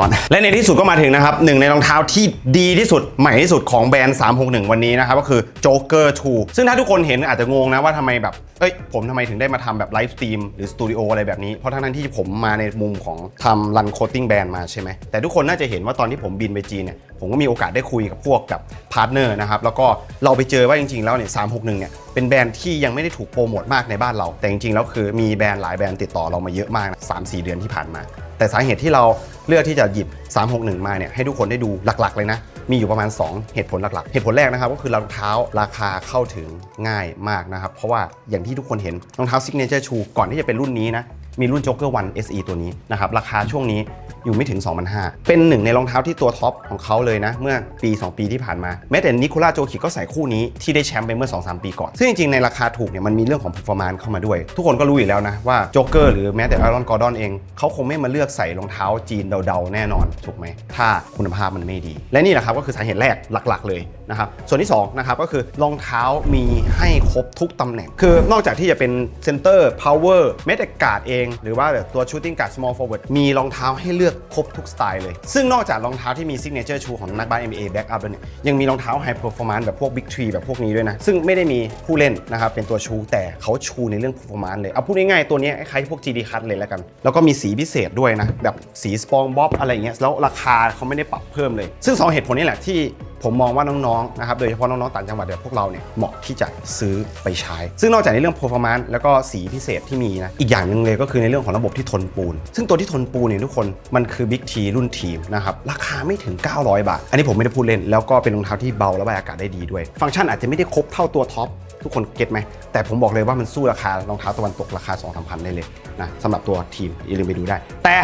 ร้อน และในที่สุดก็มาถึงนะครับหนึ่งในรองเท้าที่ดีที่สุดใหม่ที่สุดของแบรนด์ 361 วันนี้นะครับก็คือ Joker 2ซึ่งถ้าทุกคนเห็นอาจจะงงนะว่าทำไมแบบเอ้ยผมทำไมถึงได้มาทำแบบไลฟ์สตรีมหรือสตูดิโออะไรแบบนี้ เพราะทั้งนั้นที่ผมมาในมุมของทำรันโคตติ้งแบรนด์มาใช่ไหมแต่ทุกคนน่าจะเห็นว่าตอนที่ผมบินไปจีนเนี่ยผมก็มีโอกาสได้คุยกับพวกกับพาร์ทเนอร์นะครับแล้วก็เราไปเจอว่าจริงๆแล้วเนี่ย361เนี่ยเป็นแบรนด์ที่ยังไม่ได้ถูกโปรโมทมากในบ้านเรา แต่จริงๆแล้วคือมีแบรนด์หลายแบรนด์ติดต่อเรามาเยอะมากนะ3-4 เดือนที่ผ่านมา แต่สาเหตุที่เราเลือกที่จะหยิบ 361 มาเนี่ยให้ทุกคนได้ดูหลักๆ เลยนะ มีอยู่ประมาณ 2 เหตุผลหลักๆ เหตุผลแรกนะครับ ก็คือรองเท้าราคาเข้าถึงง่ายมากนะครับ เพราะว่าอย่างที่ทุกคนเห็นรองเท้าซิกเนเจอร์ชูก่อนที่จะเป็นรุ่นนี้นะ มีรุ่น Joker 1 SE ตัวนี้นะครับราคาช่วงนี้อยู่ไม่ถึง 2,500 เป็นหนึ่งในรองเท้าที่ตัวท็อปของเขาเลยนะ เมื่อปี 2 ปีที่ผ่านมา แม้แต่นิโคล่าโจคิก็ใส่คู่นี้ที่ได้แชมป์ไปเมื่อ 2-3 ปีก่อน ซึ่งจริงๆ ในราคาถูกเนี่ยมันมีเรื่องของ performance เข้ามาด้วย ทุกคนก็รู้อยู่แล้วนะ ว่าโจเกอร์หรือแม้แต่อารอนกอร์ดอนเอง เขาคงไม่มาเลือกใส่รองเท้าจีนเดาๆ แน่นอน ถูกไหม ถ้าคุณภาพมันไม่ดี และนี่แหละครับก็คือสาเหตุแรกหลักๆ เลยนะครับส่วนที่สองนะครับก็คือรองเท้ามีให้ครบทุกตำแหน่ง คือนอกจากที่จะเป็นเซนเตอร์พาวเวอร์แม้แต่การ์ดเองหรือว่าแบบตัวชูตติ้งการ์ด small forward มีรองเท้าให้เลือกครบทุกสไตล์เลย ซึ่งนอกจากรองเท้าที่มี signature shoe ของนักบาส NBA back up แล้วเนี่ยยังมีรองเท้า high performance แบบพวก big tree แบบพวกนี้ด้วยนะ ซึ่งไม่ได้มีผู้เล่นนะครับเป็นตัวชูแต่เขาชูในเรื่อง performance เลยเอาพูดง่ายๆตัวนี้คล้ายพวก GD cut เลยแล้วกัน แล้วก็มีสีพิเศษด้วยนะแบบสีสปองบ๊อบอะไรเงี้ยแล้วราคาเขาไม่ได้ปรับเพิ่มเลย ซึ่งสองเหตุผลนี้แหละที่ ผมมองว่าน้องๆนะครับโดยเฉพาะน้องๆต่างจังหวัดแบบพวกเราเนี่ยเหมาะที่จะซื้อไปใช้ ซึ่งนอกจากในเรื่อง performance แล้วก็สีพิเศษที่มีนะอีกอย่างหนึ่งเลยก็คือในเรื่องของระบบที่ทนปูน ซึ่งตัวที่ทนปูนเนี่ยทุกคนมันคือ Big T รุ่นทีมนะครับราคาไม่ถึง 900 บาท อันนี้ผมไม่ได้พูดเล่น แล้วก็เป็นรองเท้าที่เบาและระบายอากาศได้ดีด้วย ฟังก์ชันอาจจะไม่ได้ครบเท่าตัวท็อปทุกคนเก็ตไหม แต่ผมบอกเลยว่ามันสู้ราคารองเท้าตะวันตกราคา 2 3 0 0 0 ได้เลยนะสำหรับตัวทีมอย่าลืมไปดูได้ แต่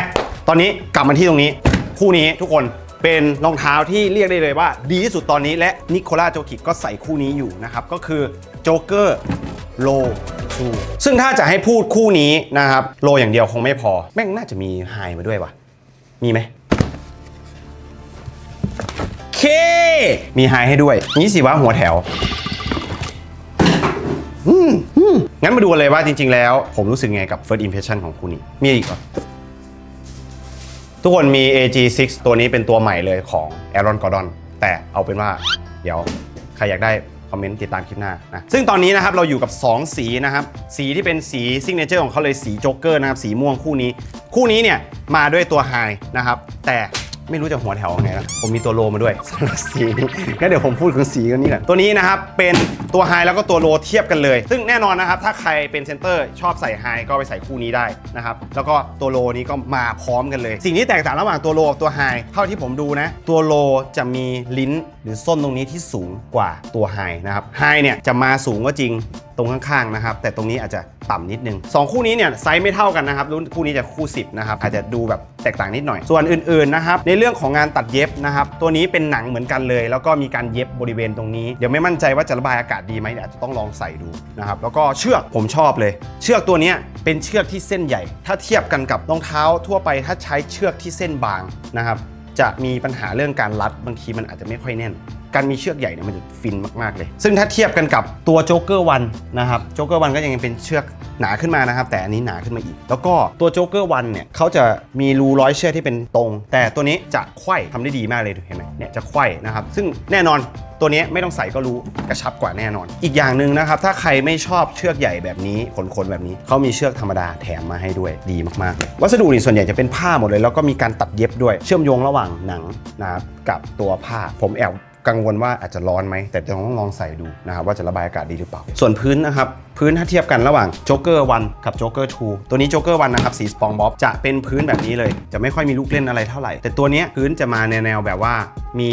ตอนนี้กลับมาที่ตรงนี้คู่นี้ทุกคน เป็นรองเท้าที่เรียกได้เลยว่า ดีที่สุดตอนนี้และนิโคล่าโจคิกก็ใส่คู่นี้อยู่นะครับ ก็คือโจเกอร์โลชูซึ่งถ้าจะให้พูดคู่นี้นะครับ โลอย่างเดียวคงไม่พอ แม่งน่าจะมีไฮมาด้วยวะมีไหมเค มีไฮให้ด้วย นี่สิว่าหัวแถวงั้นมาดูเลยว่าจริง ๆ แล้ว ผมรู้สึกไงกับ first impression ของคู่นี้ มีอีกเหรอ ทุกคนมี AG6 ตัวนี้เป็นตัวใหม่เลยของ Aaron Gordon แต่เอาเป็นว่าเดี๋ยวใครอยากได้คอมเมนต์ติดตามคลิปหน้านะ ซึ่งตอนนี้นะครับเราอยู่กับ 2 สีนะครับ สีที่เป็นสีซิกเนเจอร์ของเขาเลยสีโจ๊กเกอร์นะครับ สีม่วงคู่นี้ คู่นี้เนี่ยมาด้วยตัวไฮนะครับ แต่ ไม่รู้จะหัวแถวยังไงนะผมมีตัวโลมาด้วยสำหรับสีนี้งั้นเดี๋ยวผมพูดถึงสีกันนี้ก่อนตัวนี้นะครับเป็นตัวไฮแล้วก็ตัวโลเทียบกันเลย ซึ่งแน่นอนนะครับถ้าใครเป็นเซนเตอร์ชอบใส่ไฮก็ไปใส่คู่นี้ได้นะครับแล้วก็ตัวโลนี้ก็มาพร้อมกันเลย สิ่งที่แตกต่างระหว่างตัวโลกับตัวไฮเท่าที่ผมดูนะตัวโลจะมีลิ้นหรือส้นตรงนี้ที่สูงกว่าตัวไฮนะครับไฮเนี่ยจะมาสูงก็จริง ตรงข้างๆนะครับ แต่ตรงนี้อาจจะต่ำนิดนึงสองคู่นี้เนี่ยไซส์ไม่เท่ากันนะครับรุ่นคู่นี้จะคู่ 10 นะครับ อาจจะดูแบบแตกต่างนิดหน่อย ส่วนอื่นๆนะครับ ในเรื่องของงานตัดเย็บนะครับ ตัวนี้เป็นหนังเหมือนกันเลย แล้วก็มีการเย็บบริเวณตรงนี้ เดี๋ยวไม่มั่นใจว่าจะระบายอากาศดีไหมเดี๋ยวอาจจะต้องลองใส่ดูนะครับ แล้วก็เชือกผมชอบเลย เชือกตัวนี้เป็นเชือกที่เส้นใหญ่ ถ้าเทียบกันกับรองเท้าทั่วไป ถ้าใช้เชือกที่เส้นบางนะครับ จะมีปัญหาเรื่องการรัดบางทีมันอาจจะไม่ค่อยแน่น การมีเชือกใหญ่เนี่ยมันจะฟินมากๆเลย ซึ่งถ้าเทียบกันกับตัวโจ๊กเกอร์วันนะครับโจ๊กเกอร์วันก็ยังเป็นเชือกหนาขึ้นมานะครับ แต่อันนี้หนาขึ้นมาอีก แล้วก็ตัวโจ๊กเกอร์วันเนี่ยเขาจะมีรูร้อยเชือกที่เป็นตรง แต่ตัวนี้จะไขว้ทำได้ดีมากเลยเห็นไหมเนี่ยจะไขว้นะครับซึ่งแน่นอน ตัวนี้ไม่ต้องใส่ก็รู้กระชับกว่าแน่นอน อีกอย่างหนึ่งนะครับ ถ้าใครไม่ชอบเชือกใหญ่แบบนี้ขนๆแบบนี้เขามีเชือกธรรมดาแถมมาให้ด้วยดีมากๆเลยวัสดุนี่ส่วนใหญ่จะเป็นผ้าหมดเลย แล้วก็มีการตัดเย็บด้วยเชื่อมโยงระหว่างหนังนะครับกับตัวผ้าผมแอบ กังวลว่าอาจจะร้อนไหมแต่ต้องลองใส่ดูนะครับว่าจะระบายอากาศดีหรือเปล่า ส่วนพื้นนะครับพื้นถ้าเทียบกันระหว่างโจ๊กเกอร์วันกับโจ๊กเกอร์ทูตัวนี้โจ๊กเกอร์วันนะครับสีสปองบ๊อบจะเป็นพื้นแบบนี้เลย จะไม่ค่อยมีลูกเล่นอะไรเท่าไหร่ แต่ตัวนี้พื้นจะมาในแนวแบบว่ามี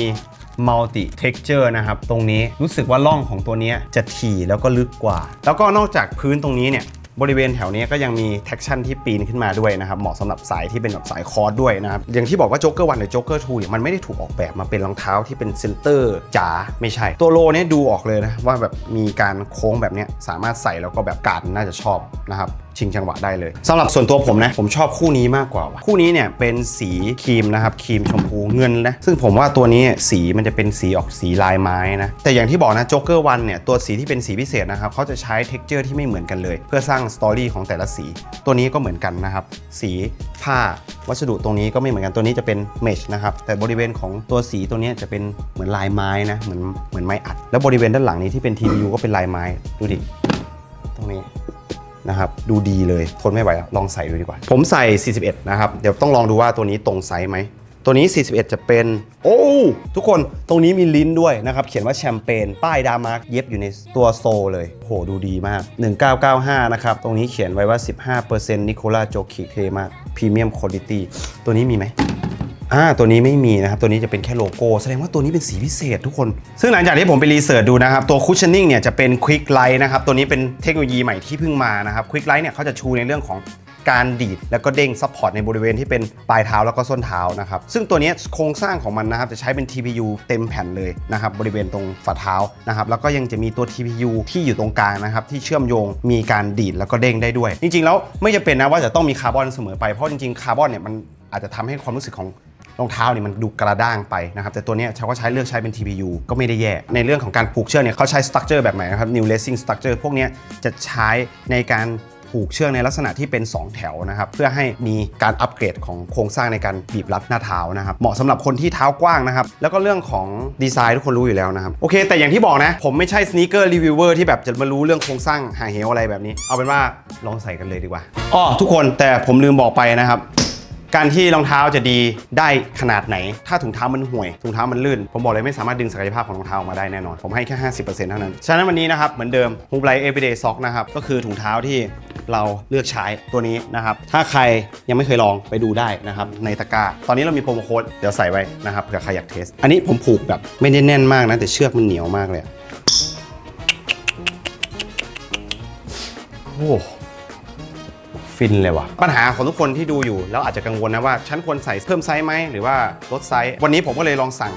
multi texture นะครับ ตรงนี้รู้สึกว่าร่องของตัวนี้จะถี่แล้วก็ลึกกว่า แล้วก็นอกจากพื้นตรงนี้เนี่ย บริเวณแถวนี้ก็ยังมีแท็กชั่นที่ปีนขึ้นมาด้วยนะครับ เหมาะสำหรับสายที่เป็นแบบสายคอร์ดด้วยนะครับ อย่างที่บอกว่าจ็อกเกอร์วันหรือโจ๊กเกอร์ทูเนี่ยมันไม่ได้ถูกออกแบบมาเป็นรองเท้าที่เป็นเซนเตอร์จ๋าไม่ใช่ ตัวโลเนี่ยดูออกเลยนะว่าแบบมีการโค้งแบบเนี้ยสามารถใส่แล้วก็แบบการดน่าจะชอบนะครับ ชิงจังหวะได้เลยสำหรับส่วนตัวผมนะ ผมชอบคู่นี้มากกว่าว่ะคู่นี้เนี่ยเป็นสีครีมนะครับครีมชมพูเงินนะซึ่งผมว่าตัวนี้สีมันจะเป็นสีออกสีลายไม้นะแต่อย่างที่บอกนะโจ๊กเกอร์วันเนี่ยตัวสีที่เป็นสีพิเศษนะครับเขาจะใช้เท็กเจอร์ที่ไม่เหมือนกันเลย เพื่อสร้างสตอรี่ของแต่ละสี ตัวนี้ก็เหมือนกันนะครับสีผ้าวัสดุตรงนี้ก็ไม่เหมือนกันตัวนี้จะเป็นเมชนะครับแต่บริเวณของตัวสีตัวนี้จะเป็นเหมือนลายไม้นะเหมือนเหมือนไม้อัด แล้วบริเวณด้านหลังนี้ที่เป็น TPU ก็เป็นลายไม้ดูดิตรงนี้ นะครับดูดีเลยทนไม่ไหวอะลองใส่ดูดีกว่า ผมใส่ 41 นะครับ เดี๋ยวต้องลองดูว่าตัวนี้ตรงไซส์ไหมตัวนี้ 41 จะเป็น โอ้ ทุกคนตรงนี้มีลิ้นด้วยนะครับ เขียนว่าแชมเปญป้ายดามาร์กเย็บอยู่ในตัวโซเลยโหดูดีมาก 1995 นะครับ ตรงนี้เขียนไว้ว่า 15%นิโคลาโจคิเทมากพรีเมียมคุณภาพตัวนี้มีไหม อ่าตัวนี้ไม่มีนะครับ ตัวนี้จะเป็นแค่โลโก้ แสดงว่าตัวนี้เป็นสีพิเศษทุกคน ซึ่งหลังจากที่ผมไปรีเสิร์ชดูนะครับ ตัวคุชชั่นนิ่งเนี่ยจะเป็น Quick Light นะครับ ตัวนี้เป็นเทคโนโลยีใหม่ที่เพิ่งมานะครับ Quick Light เนี่ยเขาจะชูในเรื่องของการดีดแล้วก็เด้งซัพพอร์ตในบริเวณที่เป็นปลายเท้าแล้วก็ส้นเท้านะครับ ซึ่งตัวนี้โครงสร้างของมันนะครับ จะใช้เป็น TPU เต็มแผ่นเลยนะครับ บริเวณตรงฝ่าเท้านะครับ แล้วก็ยังจะมีตัว TPU ที่อยู่ตรงกลางนะครับ ที่เชื่อมโยงมีการดีดแล้วก็เด้งได้ด้วย จริง ๆ แล้วไม่จำเป็นนะว่าจะต้องมีคาร์บอนเสมอไปเพราะจริงๆคาร์บอนเนี่ยมันอาจจะทำให้ความรู้สึกของ รองเท้าเนี่ยมันดูกระด้างไปนะครับแต่ตัวเนี้ยเขาก็ใช้เลือกใช้เป็น TPU ก็ไม่ได้แย่ ในเรื่องของการผูกเชือกเนี่ยเขาใช้สตั๊กเจอร์แบบไหนนะครับ New Racing Structure พวกเนี้ยจะใช้ในการผูกเชือกในลักษณะที่เป็น 2 แถวนะครับ เพื่อให้มีการอัปเกรดของโครงสร้างในการบีบรัดหน้าเท้านะครับ เหมาะสำหรับคนที่เท้ากว้างนะครับ แล้วก็เรื่องของดีไซน์ทุกคนรู้อยู่แล้วนะครับ โอเค แต่อย่างที่บอกนะ ผมไม่ใช่สน e เกอร์รีวิวเวอร์ที่แบบจะมารู้เรื่องโครงสร้างหาเหวอะไรแบบนี้ เอาเป็นว่าลองใส่กันเลยดีกว่าอ้อทุกคนแต่ผมลืมบอกไปนะครับ การที่รองเท้าจะดีได้ขนาดไหน ถ้าถุงเท้ามันห่วยถุงเท้ามันลื่น ผมบอกเลยไม่สามารถดึงศักยภาพของรองเท้าออกมาได้แน่นอน ผมให้แค่ 50%เท่านั้น ฉะนั้นวันนี้นะครับ เหมือนเดิม h o o p l i t Everyday Sock นะครับ ก็คือถุงเท้าที่เราเลือกใช้ตัวนี้นะครับ ถ้าใครยังไม่เคยลองไปดูได้นะครับ ในตะกร้า ตอนนี้เรามีโปรโมโค้ดเดี๋ยวใส่ไว้นะครับเผื่อใครอยากเทส อันนี้ผมผูกแบบไม่ได้แน่นมากนะแต่เชือกมันเหนียวมากเลยโอ้ ฟินเลยว่ะ ปัญหาของทุกคนที่ดูอยู่ แล้วอาจจะกังวลนะว่าฉันควรใส่เพิ่มไซส์ไหมหรือว่าลดไซส์วันนี้ผมก็เลยลองสั่ง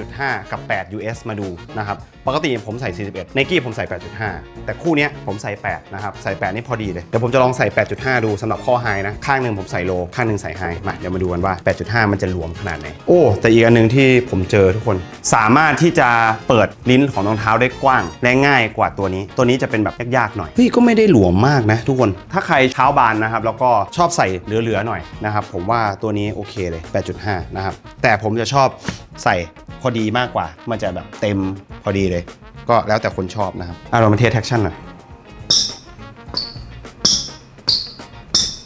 8.5 กับ 8 US มาดูนะครับปกติผมใส่ 41ในกี้ผมใส่ 8.5 แต่คู่นี้ผมใส่ 8 นะครับ ใส่ 8 นี่พอดีเลย เดี๋ยวผมจะลองใส่ 8.5 ดูสำหรับข้อไฮนะ ข้างหนึ่งผมใส่โล ข้างหนึ่งใส่ไฮมาเดี๋ยวมาดูกันว่า 8.5 มันจะหลวมขนาดไหน โอ้ แต่อีกอันหนึ่งที่ผมเจอทุกคน สามารถที่จะเปิดลิ้นของรองเท้าได้กว้าง และง่ายกว่าตัวนี้ ตัวนี้จะเป็นแบบยากๆหน่อยเฮ้ยก็ไม่ได้หลวมมากนะ ทุกคน ถ้าใครเท้าบานนะครับแล้วก็ชอบใส่เหลือๆหน่อยนะครับผมว่าตัวนี้โอเคเลย 8.5 นะครับแต่ผมจะชอบใส่ พอดีมากกว่า มันจะแบบเต็มพอดีเลย ก็แล้วแต่คนชอบนะครับอะเรามาเทสแท็กชั่นหน่อย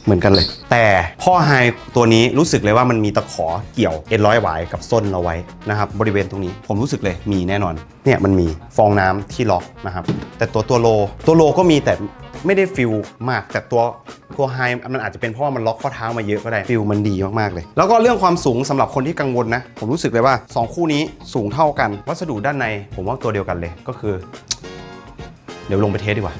เหมือนกันเลย แต่พ่อไฮตัวนี้รู้สึกเลยว่ามันมีตะขอเกี่ยวเอ็นร้อยหวายกับส้นเราไว้นะครับบริเวณตรงนี้ผมรู้สึกเลยมีแน่นอน เนี่ยมันมีฟองน้ำที่ล็อกนะครับแต่ตัวตัวโลตัวโลก็มีแต่ ไม่ได้ฟิลมากแต่ตัวตัวไฮมันอาจจะเป็นเพราะว่ามันล็อกข้อเท้ามาเยอะก็ได้ฟิลมันดีมากๆเลย แล้วก็เรื่องความสูงสำหรับคนที่กังวลนะ ผมรู้สึกเลยว่า 2 คู่นี้สูงเท่ากัน วัสดุด้านในผมว่าตัวเดียวกันเลยก็คือ เดี๋ยวลงไปเทสดีกว่า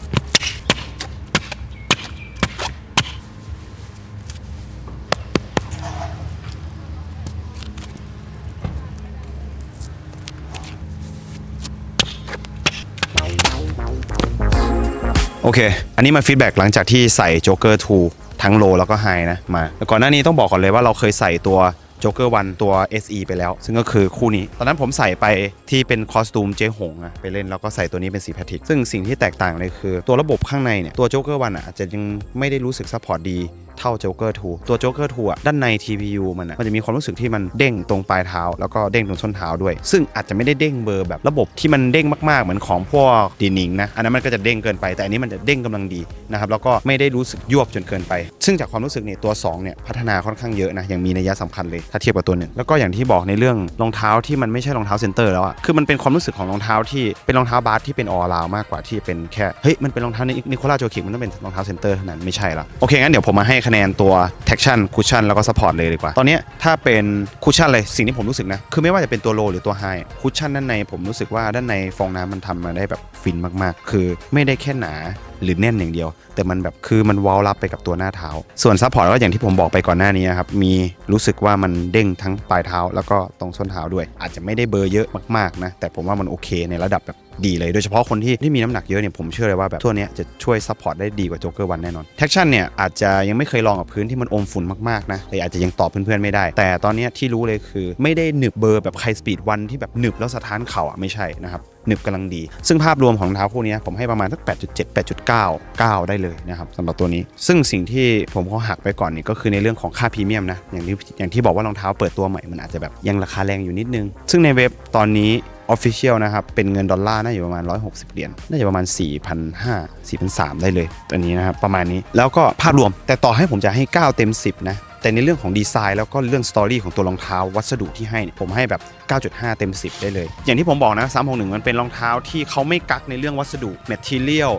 โอเค อันนี้มาฟีดแบ็กหลังจากที่ใส่โจ๊กเกอร์2ทั้งโลแล้วก็ไฮนะมาแต่ก่อนหน้านี้ต้องบอกก่อนเลยว่าเราเคยใส่ตัวโจ๊กเกอร์วันตัว SE ไปแล้ว ซึ่งก็คือคู่นี้ ตอนนั้นผมใส่ไปที่เป็นคอสตูมเจ๊หงอะไปเล่นแล้วก็ใส่ตัวนี้เป็นสีแพทริก ซึ่งสิ่งที่แตกต่างเลยคือ ตัวระบบข้างในเนี่ย ตัวโจ๊กเกอร์วันอะอาจจะยังไม่ได้รู้สึกซัพพอร์ตดีเท่าโจ๊กเกอร์2ตัวโจ๊กเกอร์2อะด้านใน TPU มันอะมันจะมีความรู้สึกที่มันเด้งตรงปลายเท้า แล้วก็เด้งตรงส้นเท้าด้วย ซึ่งอาจจะไม่ได้เด้งเบอร์แบบระบบที่มันเด้งมากๆเหมือนของพวกดีนิงนะอันนั้นมันก็จะเด้งเกินไปแต่อันนี้มันจะเด้งกำลังดีนะครับแล้วก็ไม่ได้รู้สึกยวบจนเกินไป ซึ่งจากความรู้สึกเนี่ยตัว2เนี่ยพัฒนาค่อนข้างเยอะนะอย่างมีนัยสำคัญเลยถ้าเทียบกับตัวหนึ่งแล้วก็อย่างที่บอกในเรื่องรองเท้าที่มันไม่ใช่รองเท้าเซนเตอร์แล้วอะคือมันเป็นความรู้สึกของรองเท้าที่เป็นรองเท้าบาสที่เป็นออลาวมากกว่าที่เป็นแค่เฮ้ยมันเป็นรองเท้านิโคล่าโจคิกมันต้องเป็นรองเท้าเซนเตอร์เท่านั้นไม่ใช่ละโอเคงั้นเดี๋ยวผมมาให้คะแนนตัว traction cushion แล้วก็ support เลยดีกว่า ตอนนี้ถ้าเป็น cushion เลยสิ่งที่ผมรู้สึกนะ คือไม่ว่าจะเป็นตัว low หรือตัว high cushion ด้านในผมรู้สึกว่าด้านในฟองน้ำมันทำมาได้แบบฟินมากๆ คือไม่ได้แค่หนาหรือแน่นอย่างเดียว แต่มันแบบคือมันว้ารับไปกับตัวหน้าเท้า ส่วนซัพพอร์ตก็อย่างที่ผมบอกไปก่อนหน้านี้นครับมีรู้สึกว่ามันเด้งทั้งปลายเท้า แล้วก็ตรงส้นเท้าด้วย อาจจะไม่ได้เบอร์เยอะมากๆนะแต่ผมว่ามันโอเคในระดับแบบดีเลยโดยเฉพาะคนที่ที่มีน้ำหนักเยอะเนี่ยผมเชื่อเลยว่าแบบตัวเนี้ยจะช่วยซัพพอร์ตได้ดีกว่าโจ๊กเกอร์วันแน่นอนแท็กชั่นเนี่ยอาจจะยังไม่เคยลองกับพื้นที่มันอมฝุ่นมากๆนะเลยอาจจะยังตอบเพื่อนๆไม่ได้ แต่ตอนเนี้ยที่รู้เลยคือ ไม่ได้หนึบเบอร์แบบใครสปีดวันที่แบบหนึบแล้วสะท้านเข่าอะไม่ใช่นะครับ หนึบกำลังดี ซึ่งภาพรวมของรองเท้าคู่นี้ผมให้ประมาณสัก 8.7 8.9 9 ได้เลยนะครับสำหรับตัวนี้ ซึ่งสิ่งที่ผมเขาหักไปก่อนนี่ก็คือในเรื่องของค่าพรีเมียมนะอย่างที่อย่างที่บอกว่ารองเท้าเปิดตัวใหม่มันอาจจะแบบยังราคาแรงอยู่นิดนึง ซึ่งในเว็บตอนนี้ Official นะครับ เป็นเงินดอลลาร์น่าอยู่ประมาณ 160 เหรียญน่าจะประมาณ 4,500 4,300 ได้เลย ตัวนี้นะครับ ประมาณนี้แล้วก็ภาพรวมแต่ต่อให้ผมจะให้ 9 เต็ม 10 นะ แต่ในเรื่องของดีไซน์แล้วก็เรื่องสตอรี่ของตัวรองเท้าวัสดุที่ให้ผมให้แบบ 9.5 เต็ม 10 ได้เลย อย่างที่ผมบอกนะ361 มันเป็นรองเท้าที่เขาไม่กักในเรื่องวัสดุ material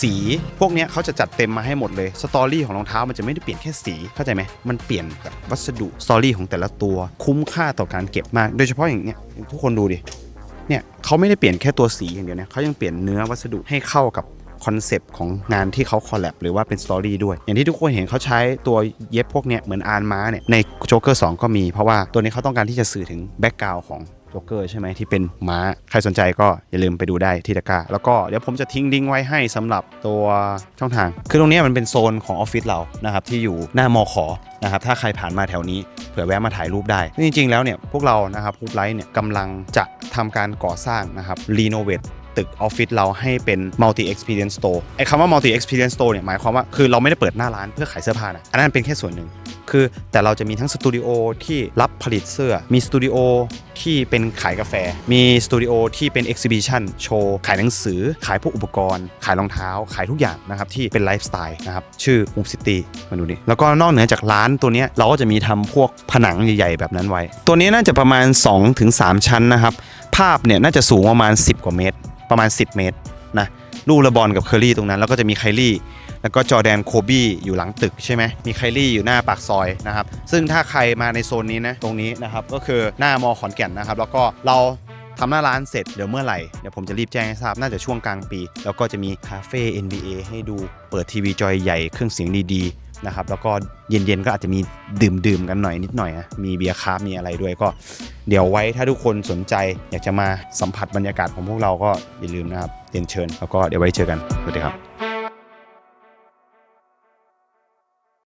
สี พวกนี้เขาจะจัดเต็มมาให้หมดเลยสตอรี่ของรองเท้ามันจะไม่ได้เปลี่ยนแค่สีเข้าใจไหมมันเปลี่ยนแบบวัสดุสตอรี่ของแต่ละตัวคุ้มค่าต่อการเก็บมาก โดยเฉพาะอย่างเนี้ยทุกคนดูดิเนี่ยเขาไม่ได้เปลี่ยนแค่ตัวสีอย่างเดียวนะเขายังเปลี่ยนเนื้อวัสดุให้เข้ากับ คอนเซปต์ของงานที่เขาคอลแลบหรือว่าเป็นสตอรี่ด้วย อย่างที่ทุกคนเห็นเขาใช้ตัวเย็บพวกเนี้ยเหมือนอานม้าเนี่ยในโจ๊กเกอร์2ก็มีเพราะว่าตัวนี้เขาต้องการที่จะสื่อถึงแบ็กกราวของโจ๊กเกอร์ใช่ไหมที่เป็นม้า ใครสนใจก็อย่าลืมไปดูได้ที่ตะก้าแล้วก็เดี๋ยวผมจะทิ้งลิงก์ไว้ให้สำหรับตัวช่องทาง คือตรงนี้มันเป็นโซนของออฟฟิศเรานะครับที่อยู่หน้ามอขอนะครับถ้าใครผ่านมาแถวนี้เผื่อแวะมาถ่ายรูปได้ จริงๆแล้วเนี่ยพวกเรานะครับฮูปไลท์เนี่ยกำลังจะทำการก่อสร้างนะครับรีโนเวท ตึกออฟฟิศเราให้เป็น multi experience store ไอ้คำว่า multi experience store เนี่ยหมายความว่าคือเราไม่ได้เปิดหน้าร้านเพื่อขายเสื้อผ้านะอันนั้นเป็นแค่ส่วนหนึ่งคือแต่เราจะมีทั้งสตูดิโอที่รับผลิตเสื้อ มีสตูดิโอที่เป็นขายกาแฟ มีสตูดิโอที่เป็น exhibition โชว์ ขายหนังสือ ขายพวกอุปกรณ์ ขายรองเท้า ขายทุกอย่างนะครับ ที่เป็นไลฟ์สไตล์นะครับ ชื่อ Moon City มาดูดิแล้วก็นอกเหนือจากร้านตัวเนี้ยเราก็จะมีทำพวกผนังใหญ่ๆ แบบนั้นไว้ ตัวนี้น่าจะประมาณ 2-3 ชั้นนะครับ ภาพเนี่ยน่าจะสูงประมาณ 10 กว่าเมตร ประมาณ 10 เมตรนะลูกระบอลกับเคอรี่ตรงนั้น แล้วก็จะมีไคลี่ แล้วก็จอแดนโคบี้อยู่หลังตึกใช่ไหมมีไคลี่อยู่หน้าปากซอยนะครับ ซึ่งถ้าใครมาในโซนนี้นะตรงนี้นะครับก็คือหน้ามอขอนแก่นนะครับ แล้วก็เราทำหน้าร้านเสร็จเดี๋ยวเมื่อไหร่เดี๋ยวผมจะรีบแจ้งให้ทราบน่าจะช่วงกลางปี แล้วก็จะมีคาเฟ่ NBA ให้ดูเปิดทีวีจอยใหญ่เครื่องเสียงดีๆ นะครับแล้วก็เย็นๆก็อาจจะมีดื่มๆกันหน่อยนิดหน่อยนะมีเบียร์คาฟต์มีอะไรด้วยก็ เดี๋ยวไว้ถ้าทุกคนสนใจอยากจะมาสัมผัสบรรยากาศของพวกเราก็อย่าลืมนะครับเรียนเชิญ แล้วก็เดี๋ยวไว้เจอกันสวัสดีครับ